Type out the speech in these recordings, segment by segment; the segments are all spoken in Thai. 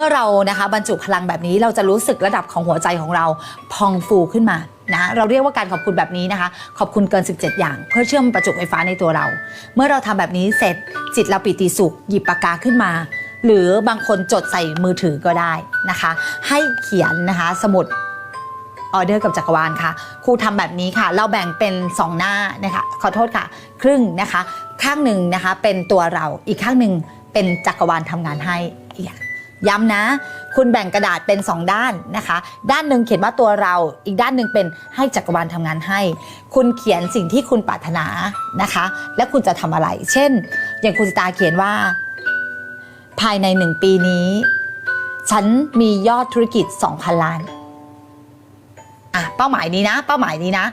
เมื่อเรานะคะบรรจุพลังแบบนี้เราจะรู้สึกระดับของหัวใจของเราพองฟูขึ้นมานะเราเรียกว่าการขอบคุณแบบนี้นะคะ ขอบคุณเกิน 17 อย่าง เพื่อเชื่อมประจุไฟฟ้าในตัวเรา เมื่อเราทำแบบนี้เสร็จจิตเราปิติสุข หยิบปากกาขึ้นมา หรือบางคนจดใส่มือถือก็ได้นะคะ ให้เขียนนะคะสมุดออเดอร์กับจักรวาลค่ะ ครูทำแบบนี้ค่ะ เราแบ่งเป็น 2 หน้านะคะขอโทษค่ะ ครึ่งนะคะ ข้างหนึ่งนะคะเป็นตัวเราอีกข้างหนึ่งเป็นจักรวาลทำงานให้อีก ย้ำนะ คุณแบ่งกระดาษเป็น 2 ด้านนะคะ ด้านหนึ่งเขียนว่าตัวเรา อีกด้านหนึ่งเป็นให้จักรวาลทำงานให้ คุณเขียนสิ่งที่คุณปรารถนานะคะ และคุณจะทำอะไร เช่น อย่างคุณสตาเขียนว่า ภายในหนึ่งปีนี้ ฉันมียอดธุรกิจ 2,000 ล้านอะเป้าหมายนี้นะ เป้าหมายนี้นะ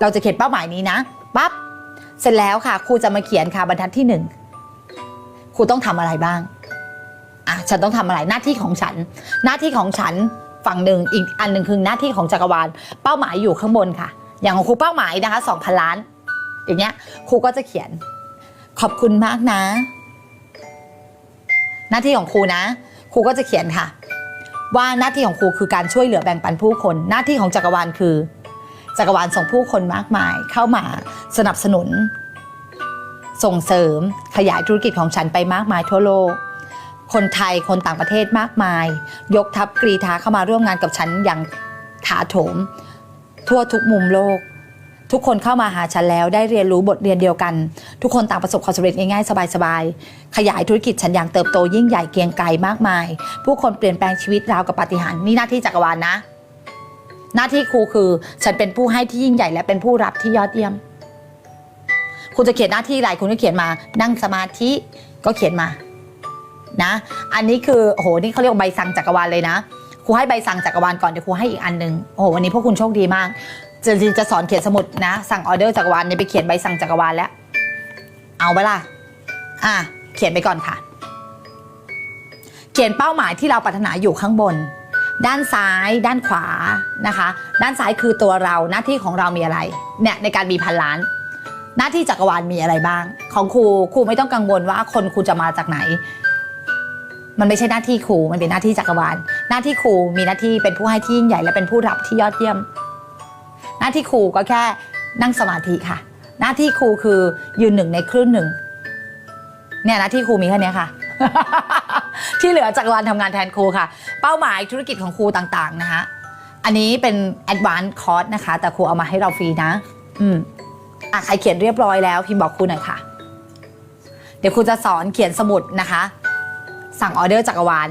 เราจะเขียนเป้าหมายนี้นะปั๊บเสร็จแล้วค่ะครูจะมาเขียนค่ะบรรทัดที่หนึ่งครูต้องทำอะไรบ้าง ฉันต้องทำอะไรหน้าที่ของฉัน หน้าที่ของฉันฝั่งหนึ่งอีกอันหนึ่งคือหน้าที่ของจักรวาล เป้าหมายอยู่ข้างบนค่ะ อย่างของครูเป้าหมายนะคะสองพันล้าน อย่างเงี้ยครูก็จะเขียน ขอบคุณมากนะ หน้าที่ของครูนะครูก็จะเขียนค่ะ ว่าหน้าที่ของครูคือการช่วยเหลือแบ่งปันผู้คน หน้าที่ของจักรวาลคือ จักรวาลส่งผู้คนมากมาย เข้ามาสนับสนุน ส่งเสริมขยายธุรกิจของฉันไปมากมายทั่วโลก คนไทยคนต่างประเทศมากมาย ยกทัพกรีธาเข้ามาร่วมงานกับฉันอย่างถาโถม ทั่วทุกมุมโลก ทุกคนเข้ามาหาฉันแล้วได้เรียนรู้บทเรียนเดียวกัน ทุกคนต่างประสบความสำเร็จง่ายๆ สบายๆ ขยายธุรกิจฉันอย่างเติบโตยิ่งใหญ่เกียงไกรมากมาย ผู้คนเปลี่ยนแปลงชีวิตราวกับปาฏิหาริย์นี่หน้าที่จักรวาลนะ หน้าที่ครูคือ ฉันเป็นผู้ให้ที่ยิ่งใหญ่และเป็นผู้รับที่ยอดเยี่ยมคุณจะเขียนหน้าที่อะไรคุณก็เขียนมา นั่งสมาธิก็เขียนมา นะ อันนี้คือโอ้โหนี่เขาเรียกใบสั่งจักรวาลเลยนะครูให้ใบสั่งจักรวาลก่อนเดี๋ยวครูให้อีกอันหนึ่งโอ้โหวันนี้พวกคุณโชคดีมากจะจะจะสอนเขียนสมุดนะ สั่งออเดอร์จักรวาลเนี่ยไปเขียนใบสั่งจักรวาลแล้ว เอาไปล่ะอะเขียนไปก่อนค่ะ เขียนเป้าหมายที่เราปรารถนาอยู่ข้างบน ด้านซ้าย ด้านขวานะคะ ด้านซ้ายคือตัวเราหน้าที่ของเรามีอะไรเนี่ยในการมีพันล้าน หน้าที่จักรวาลมีอะไรบ้าง ของครูครูไม่ต้องกังวลว่าคนครูจะมาจากไหน มันไม่ใช่หน้าที่ครูมันเป็นหน้าที่จักรวาล หน้าที่ครูมีหน้าที่เป็นผู้ให้ที่ยิ่งใหญ่และเป็นผู้รับที่ยอดเยี่ยม หน้าที่ครูก็แค่นั่งสมาธิค่ะ หน้าที่ครูคือยืนหนึ่งในคลื่นหนึ่งเนี่ยหน้าที่ครูมีแค่นี้ค่ะ ที่เหลือจักรวาลทำงานแทนครูค่ะ เป้าหมายธุรกิจของครูต่างๆนะคะอันนี้เป็น advanced course นะคะ แต่ครูเอามาให้เราฟรีนะ อืมอะใครเขียนเรียบร้อยแล้วพิมพ์บอกครูหน่อยค่ะ เดี๋ยวครูจะสอนเขียนสมุดนะคะ สั่งออเดอร์จักรวาล